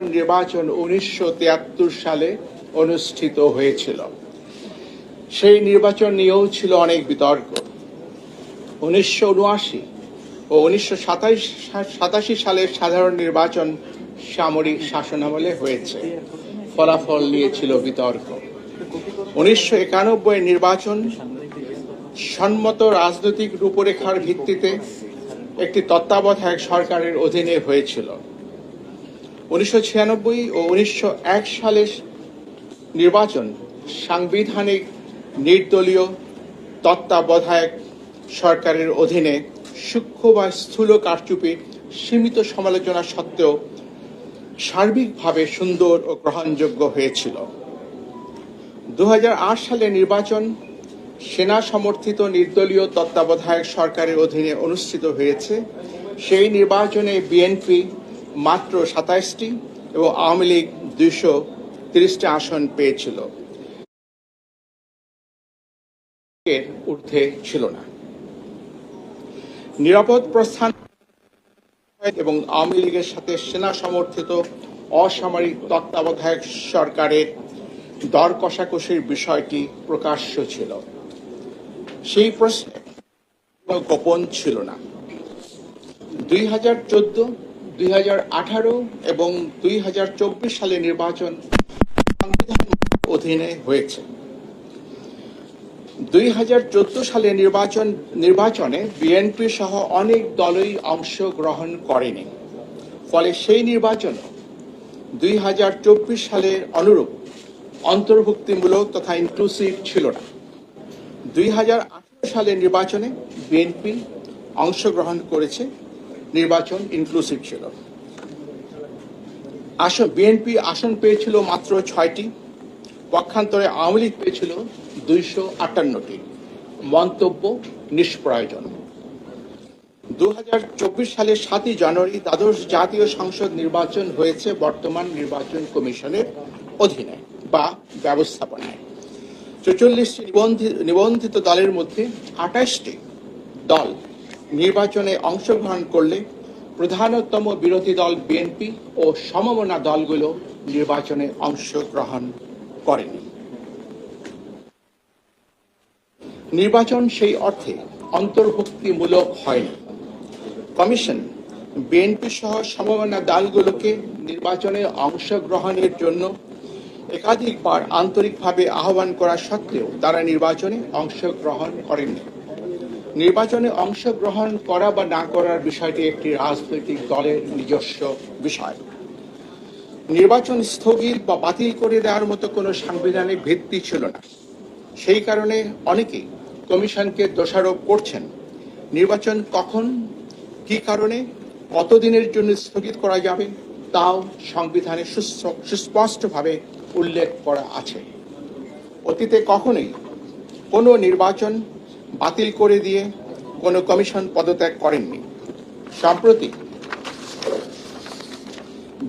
নির্বাচন উনিশশো তিয়াত্তর সালে অনুষ্ঠিত হয়েছিল। সেই নির্বাচন নিয়েও ছিল অনেক বিতর্ক। উনিশশো উনআশি ও উনিশশো সাতাশি সালের সাধারণ নির্বাচন সামরিক শাসনামলে হয়েছে। ফলাফল নিয়ে ছিল বিতর্ক। উনিশশো একানব্বই নির্বাচন সম্মত রাজনৈতিক রূপরেখার ভিত্তিতে একটি তত্ত্বাবধায়ক সরকারের অধীনে হয়েছিল। উনিশশো ছিয়ানব্বই ও উনিশশো এক সালের নির্বাচন সাংবিধানিক নির্দলীয় তত্ত্বাবধায়ক সরকারের অধীনে সূক্ষ্ম বা স্থূল কারচুপি সীমিত সমালোচনা সত্ত্বেও সার্বিকভাবে সুন্দর ও গ্রহণযোগ্য হয়েছিল। দু হাজার আট সালে নির্বাচন সেনা সমর্থিত নির্দলীয় তত্ত্বাবধায়ক সরকারের অধীনে অনুষ্ঠিত হয়েছে। সেই নির্বাচনে বিএনপি মাত্র সাতাইশটি এবং আওয়ামী লীগ দুইশো তিরিশটি আসন পেয়েছিল। ঊর্ধ্বে ছিল না। নিরাপদ প্রস্থান এবং আওয়ামী লীগের সাথে সেনা সমর্থিত অসামরিক তত্ত্বাবধায়ক সরকারের দর কষাকষির বিষয়টি প্রকাশ্য ছিল। সেই প্রশ্নে গোপন ছিল না। দুই হাজার চোদ্দ দুই হাজার আঠারো এবং দুই হাজার চব্বিশ সালে নির্বাচন সংবিধান অধীনে হয়েছে। দুই হাজার চোদ্দ সালে নির্বাচন, নির্বাচনে বিএনপি সহ অনেক দলই অংশগ্রহণ করেনি। ফলে সেই নির্বাচন দুই হাজার চব্বিশ সালের অনুরূপ অন্তর্ভুক্তিমূলক তথা ইনক্লুসিভ ছিল না। দুই হাজার আঠারো সালের নির্বাচনে বিএনপি অংশগ্রহণ করেছে নির্বাচন ইনক্লুসিভ ছিল। আসন বিএনপি আসন পেয়েছিল মাত্র ছয়টি, পক্ষান্তরে আওয়ামী লীগ পেয়েছিল দুইশো আটান্নটি। মন্তব্য, নিষ্প্রয়োজন। দু সালের সাতই জানুয়ারি দ্বাদশ জাতীয় সংসদ নির্বাচন হয়েছে বর্তমান নির্বাচন কমিশনের অধীনে বা ব্যবস্থাপনায়। চৌচল্লিশটি নিবন্ধিত দলের মধ্যে আঠাশটি দল নির্বাচনে অংশগ্রহণ করলে প্রধানতম বিরোধী দল বিএনপি ও সমমনা দলগুলো নির্বাচনে অংশগ্রহণ করেনি। নির্বাচন সেই অর্থে অন্তর্ভুক্তিমূলক হয়নি। কমিশন বিএনপি সহ সমমনা দলগুলোকে নির্বাচনে অংশগ্রহণের জন্য একাধিকবার আন্তরিকভাবে আহ্বান করা সত্ত্বেও তারা নির্বাচনে অংশগ্রহণ করেনি নির্বাচনে অংশগ্রহণ করা বা না করার বিষয়টি একটি রাজনৈতিক দলের নিজস্ব বিষয়। নির্বাচন স্থগিত বা বাতিল করে দেওয়ার মতো কোনো সাংবিধানিক ভিত্তি ছিল না। সেই কারণে অনেকেই কমিশনকে দোষারোপ করছেন। নির্বাচন কখন, কি কারণে, কতদিনের জন্য স্থগিত করা যাবে, তাও সংবিধানে সুস্প- সুস্পষ্টভাবে উল্লেখ করা আছে। অতীতে কখনোই কোনো নির্বাচন বাতিল করে দিয়ে কোনো কমিশন পদত্যাগ করেননি। সম্প্রতি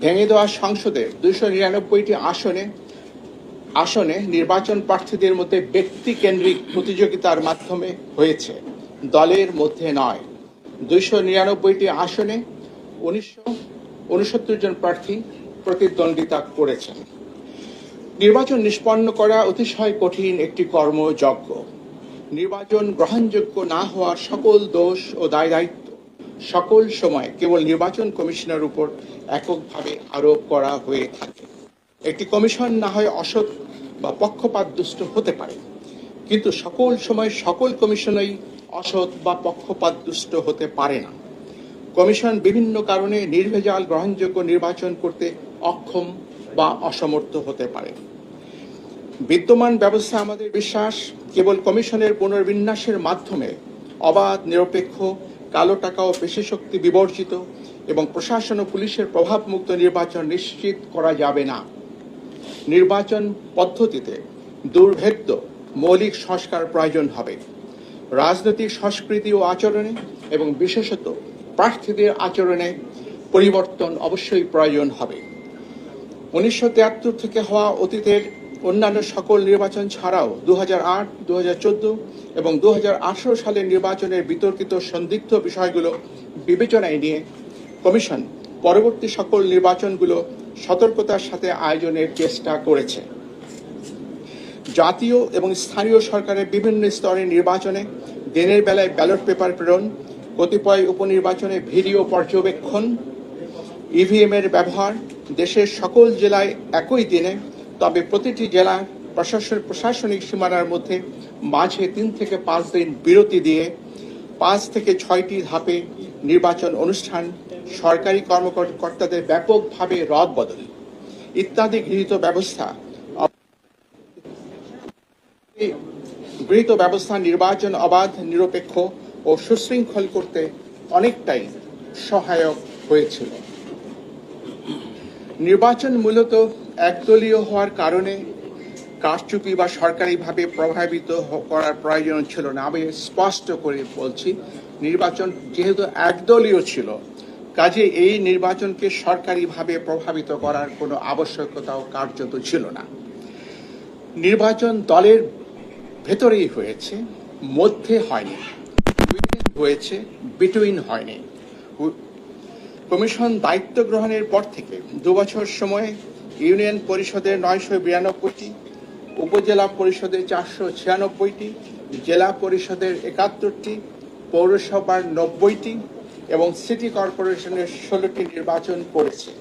ভেঙে দেওয়া সংসদে দুইশো নিরানব্বইটি আসনে আসনে নির্বাচন প্রার্থীদের মধ্যে ব্যক্তি কেন্দ্রিক প্রতিযোগিতার মাধ্যমে হয়েছে। দলের মধ্যে নয়। দুইশো নিরানব্বইটি আসনে উনিশশো উনসত্তর জন প্রার্থী প্রতিদ্বন্দ্বিতা করেছেন। নির্বাচন নিষ্পন্ন করা অতিশয় কঠিন একটি কর্মযজ্ঞ। নির্বাচন গ্রহণযোগ্য না হওয়ার সকল দোষ ও দায় দায়িত্ব সকল সময় কেবল নির্বাচন কমিশনের উপর এককভাবে আরোপ করা হয়ে থাকে। একটি কমিশন না হয় অসৎ বা পক্ষপাত দুষ্ট হতে পারে। কিন্তু সকল সময় সকল কমিশনই অসৎ বা পক্ষপাত দুষ্ট হতে পারে না। কমিশন বিভিন্ন কারণে নির্ভেজাল গ্রহণযোগ্য নির্বাচন করতে অক্ষম বা অসমর্থ হতে পারে। বিদ্যমান ব্যবস্থা আমাদের বিশ্বাস, কেবল কমিশনের পুনর্বিন্যাসের মাধ্যমে অবাধ, নিরপেক্ষ, কালো টাকা ও পেশি শক্তি বিবর্জিত এবং প্রশাসন ও পুলিশের প্রভাবমুক্ত নির্বাচন নিশ্চিত করা যাবে না। নির্বাচন পদ্ধতিতে দুর্ভেদ্য মৌলিক সংস্কার প্রয়োজন হবে। রাজনৈতিক সংস্কৃতি ও আচরণে এবং বিশেষত প্রার্থীদের আচরণে পরিবর্তন অবশ্যই প্রয়োজন হবে। উনিশশো তিয়াত্তর থেকে হওয়া অতীতের অন্যান্য সকল নির্বাচন ছাড়াও দু হাজার আট দু হাজার এবং দু হাজার আঠারো সালের নির্বাচনের বিতর্কিত সন্দিগ্ধ বিষয়গুলো বিবেচনায় নিয়ে কমিশন পরবর্তী সকল নির্বাচনগুলো সতর্কতার সাথে আয়োজনের চেষ্টা করেছে। জাতীয় এবং স্থানীয় সরকারের বিভিন্ন স্তরে নির্বাচনে দিনের বেলায় ব্যালট পেপার প্রেরণ, কতিপয় উপনির্বাচনে ভিডিও পর্যবেক্ষণ ইভিএম এর ব্যবহার, দেশের সকল জেলায় একই দিনে তবে প্রতিটি জেলা প্রশাসন প্রশাসনিক সীমানার মধ্যে মাঝে তিন থেকে পাঁচ দিন বিরতি দিয়ে পাঁচ থেকে ছয়টি ধাপে নির্বাচন অনুষ্ঠান সরকারি কর্মকর্তাদের ব্যাপকভাবে রদ বদল ইত্যাদি গৃহীত ব্যবস্থা গৃহীত ব্যবস্থা নির্বাচন অবাধ, নিরপেক্ষ ও সুশৃঙ্খল করতে অনেকটাই সহায়ক হয়েছিল। নির্বাচন মূলত একদলীয় হওয়ার কারণে কারচুপি বা সরকারিভাবে প্রভাবিত করার প্রয়োজন ছিল না। আমি স্পষ্ট করে বলছি, নির্বাচন যেহেতু একদলীয় ছিল, কাজে এই নির্বাচনকে সরকারিভাবে প্রভাবিত করার কোনো আবশ্যকতাও কার্যত ছিল না। নির্বাচন দলের ভেতরেই হয়েছে, মধ্যে হয়নি হয়েছে বিটুইন হয়নি। কমিশন দায়িত্ব গ্রহণের পর থেকে দুবছর সময়ে ইউনিয়ন পরিষদের নয়শো বিরানব্বইটি, উপজেলা পরিষদের চারশো ছিয়ানব্বইটি, জেলা পরিষদের একাত্তরটি, পৌরসভার নব্বইটি এবং সিটি কর্পোরেশনের ষোলোটি নির্বাচন করেছে।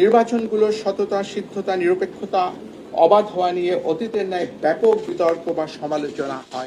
নির্বাচনগুলোর সততা, সিদ্ধতা, নিরপেক্ষতা, অবাধ হওয়া নিয়ে অতীতের ন্যায় ব্যাপক বিতর্ক বা সমালোচনা হয়।